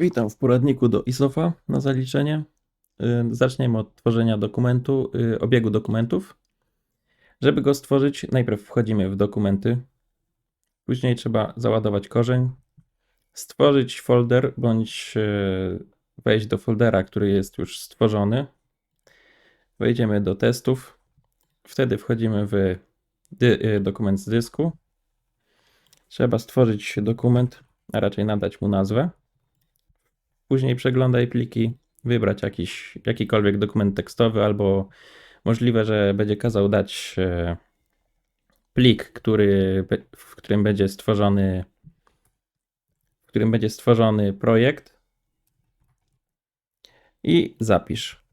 Witam w poradniku do ISOFA na zaliczenie. Y, Zaczniemy od tworzenia dokumentu, y, obiegu dokumentów. Żeby go stworzyć, najpierw wchodzimy w dokumenty, później trzeba załadować korzeń, stworzyć folder bądź y, wejść do foldera, który jest już stworzony. Wejdziemy do testów, wtedy wchodzimy w dokument z dysku. Trzeba stworzyć dokument, a raczej nadać mu nazwę. Później przeglądaj pliki, wybrać jakiś, jakikolwiek dokument tekstowy, albo możliwe, że będzie kazał dać e, plik, który, w którym będzie stworzony w którym będzie stworzony projekt i zapisz.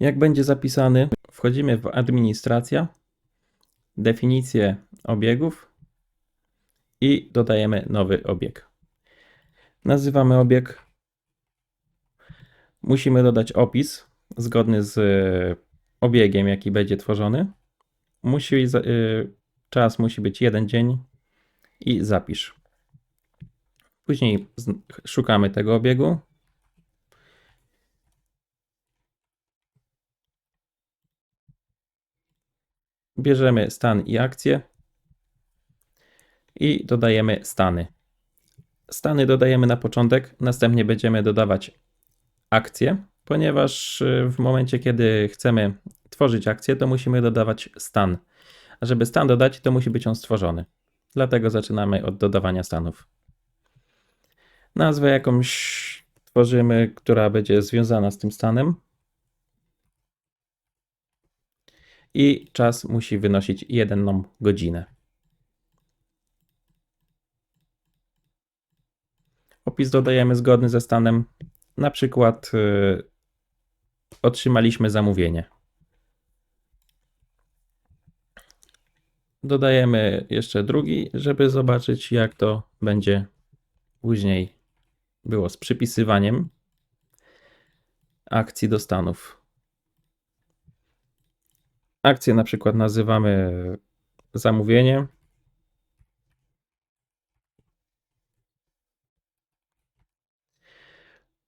Jak będzie zapisany, wchodzimy w administracja, definicję obiegów i dodajemy nowy obieg. Nazywamy obieg. Musimy dodać opis zgodny z e, obiegiem, jaki będzie tworzony. Musi, y, czas musi być jeden dzień i zapisz. Później szukamy tego obiegu. Bierzemy stan i akcję i dodajemy stany. Stany dodajemy na początek, następnie będziemy dodawać akcje, ponieważ y, w momencie, kiedy chcemy tworzyć akcję, to musimy dodawać stan. A żeby stan dodać, to musi być on stworzony. Dlatego zaczynamy od dodawania stanów. Nazwę jakąś tworzymy, która będzie związana z tym stanem. I czas musi wynosić jedną godzinę. Opis dodajemy zgodny ze stanem. Na przykład y, otrzymaliśmy zamówienie. Dodajemy jeszcze drugi, żeby zobaczyć, jak to będzie później było z przypisywaniem akcji do stanów. Akcję na przykład nazywamy zamówienie.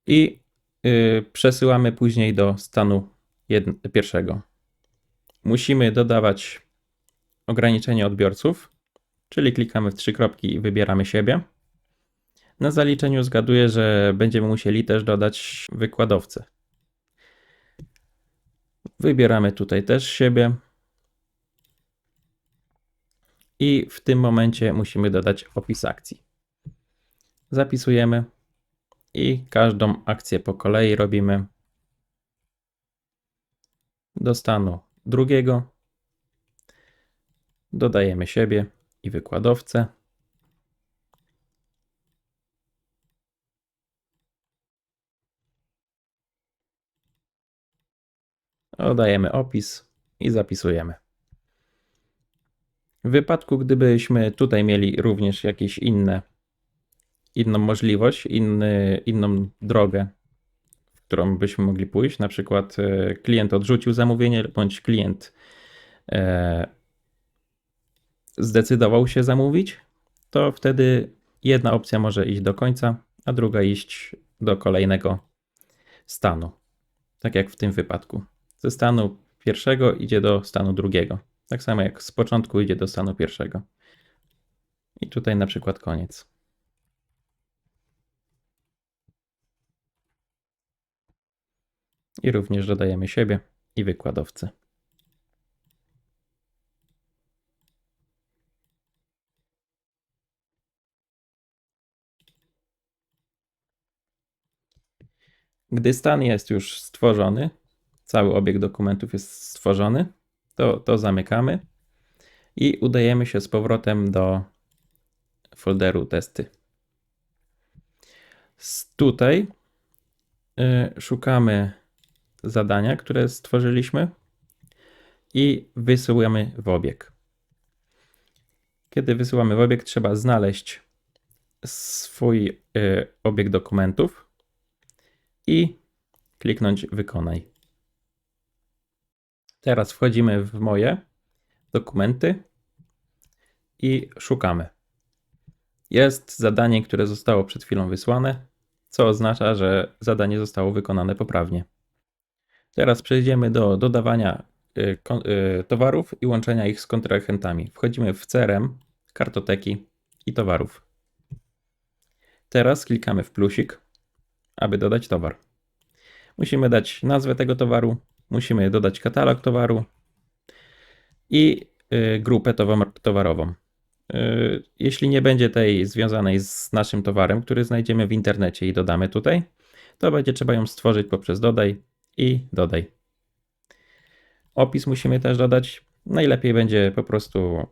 I y, przesyłamy później do stanu pierwszego. Musimy dodawać ograniczenie odbiorców, czyli klikamy w trzy kropki i wybieramy siebie. Na zaliczeniu zgaduję, że będziemy musieli też dodać wykładowcę. Wybieramy tutaj też siebie. I w tym momencie musimy dodać opis akcji. Zapisujemy i każdą akcję po kolei robimy do stanu drugiego. Dodajemy siebie i wykładowcę. Dodajemy opis i zapisujemy. W wypadku, gdybyśmy tutaj mieli również jakieś inne inną możliwość, inny, inną drogę, w którą byśmy mogli pójść. Na przykład e, klient odrzucił zamówienie, bądź klient e, zdecydował się zamówić, to wtedy jedna opcja może iść do końca, a druga iść do kolejnego stanu. Tak jak w tym wypadku. Ze stanu pierwszego idzie do stanu drugiego. Tak samo jak z początku idzie do stanu pierwszego. I tutaj na przykład koniec. I również dodajemy siebie i wykładowcę. Gdy stan jest już stworzony, cały obieg dokumentów jest stworzony, to, to zamykamy i udajemy się z powrotem do folderu testy. Z tutaj y, szukamy zadania, które stworzyliśmy i wysyłamy w obieg. Kiedy wysyłamy w obieg, trzeba znaleźć swój y, obieg dokumentów i kliknąć wykonaj. Teraz wchodzimy w moje dokumenty i szukamy. jest zadanie, które zostało przed chwilą wysłane, co oznacza, że zadanie zostało wykonane poprawnie. Teraz przejdziemy do dodawania y, y, towarów i łączenia ich z kontrahentami. Wchodzimy w CRM, kartoteki i towarów. Teraz klikamy w plusik, aby dodać towar. Musimy dać nazwę tego towaru, musimy dodać katalog towaru i y, grupę towar- towarową. Jeśli nie będzie tej związanej z naszym towarem, który znajdziemy w internecie i dodamy tutaj, to będzie trzeba ją stworzyć poprzez dodaj i dodaj. Opis musimy też dodać. Najlepiej będzie po prostu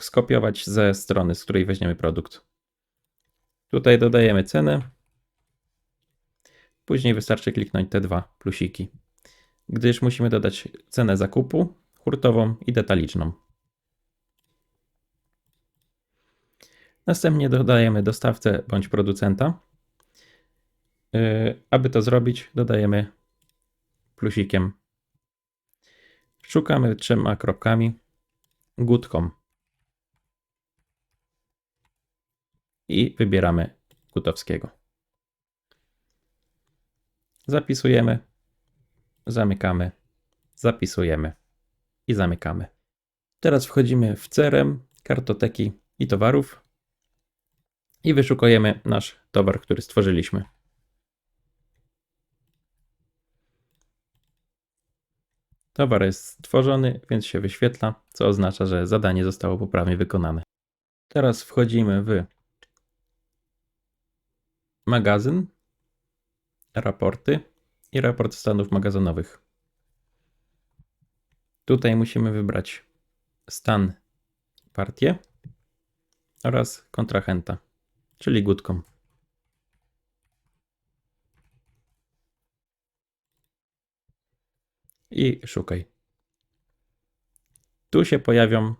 skopiować ze strony, z której weźmiemy produkt. Tutaj dodajemy cenę. Później wystarczy kliknąć te dwa plusiki, gdyż musimy dodać cenę zakupu, hurtową i detaliczną. Następnie dodajemy dostawcę bądź producenta. Yy, Aby to zrobić, dodajemy plusikiem. Szukamy trzema kropkami good.com i wybieramy Gutowskiego. Zapisujemy, zamykamy, zapisujemy i zamykamy. Teraz wchodzimy w CRM, kartoteki i towarów i wyszukujemy nasz towar, który stworzyliśmy. Towar jest stworzony, więc się wyświetla, co oznacza, że zadanie zostało poprawnie wykonane. Teraz wchodzimy w magazyn, raporty i raport stanów magazynowych. Tutaj musimy wybrać stan, partię oraz kontrahenta, czyli gutką. I szukaj. Tu się pojawią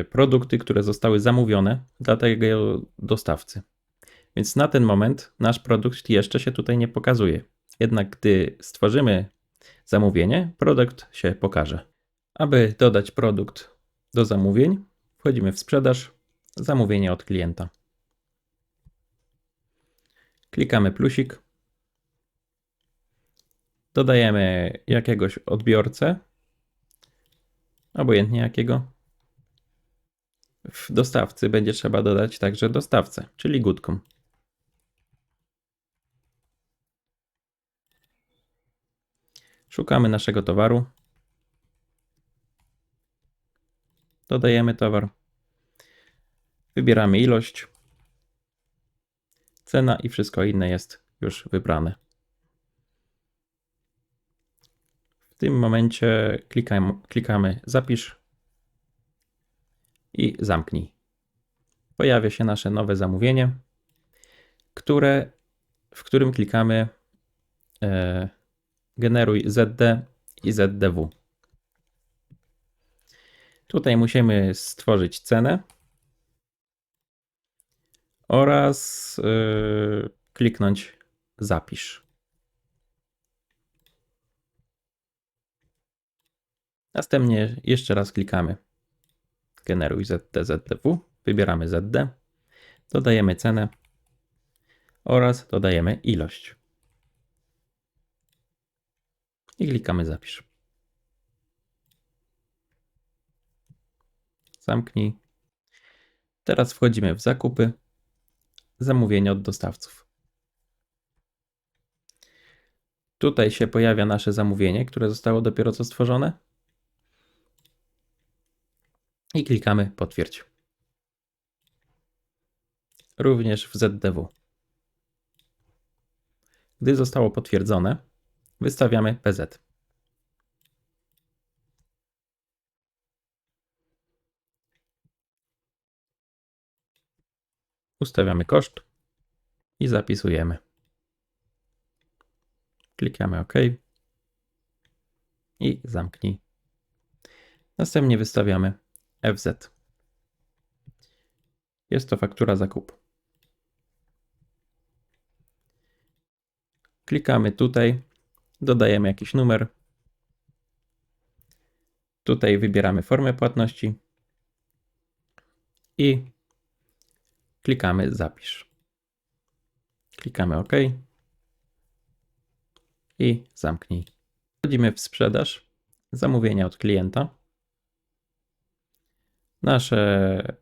y, produkty, które zostały zamówione dla tego dostawcy. Więc na ten moment nasz produkt jeszcze się tutaj nie pokazuje. Jednak gdy stworzymy zamówienie, produkt się pokaże. Aby dodać produkt do zamówień, wchodzimy w sprzedaż, zamówienie od klienta. Klikamy plusik. Dodajemy jakiegoś odbiorcę, obojętnie jakiego. W dostawcy będzie trzeba dodać także dostawcę, czyli gutką. Szukamy naszego towaru. Dodajemy towar. Wybieramy ilość. Cena i wszystko inne jest już wybrane. W tym momencie klikamy, klikamy zapisz i zamknij. Pojawia się nasze nowe zamówienie, które, w którym klikamy e, generuj ZD i ZDW. Tutaj musimy stworzyć cenę oraz yy, kliknąć zapisz. Następnie jeszcze raz klikamy generuj ZD, ZDW, wybieramy ZD, dodajemy cenę oraz dodajemy ilość. I klikamy zapisz. Zamknij. Teraz wchodzimy w zakupy, zamówienie od dostawców. Tutaj się pojawia nasze zamówienie, które zostało dopiero co stworzone. I klikamy potwierdź. Również w ZDW. Gdy zostało potwierdzone, wystawiamy PZ. Ustawiamy koszt i zapisujemy. Klikamy OK i zamknij. Następnie wystawiamy FZ. Jest to faktura zakupu. Klikamy tutaj, dodajemy jakiś numer. Tutaj wybieramy formę płatności i klikamy zapisz. Klikamy OK i zamknij. Wchodzimy w sprzedaż, zamówienia od klienta. Nasze,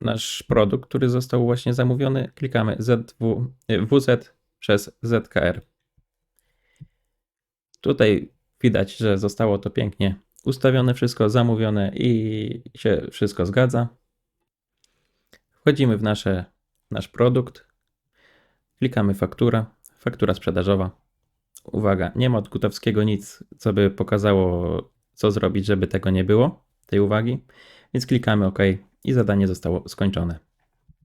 nasz produkt, który został właśnie zamówiony, klikamy ZW, WZ przez ZKR. Tutaj widać, że zostało to pięknie ustawione, wszystko zamówione i się wszystko zgadza. Wchodzimy w nasze, nasz produkt, klikamy faktura, faktura sprzedażowa. Uwaga, nie ma od Gutowskiego nic, co by pokazało, co zrobić, żeby tego nie było, tej uwagi, więc klikamy OK i zadanie zostało skończone.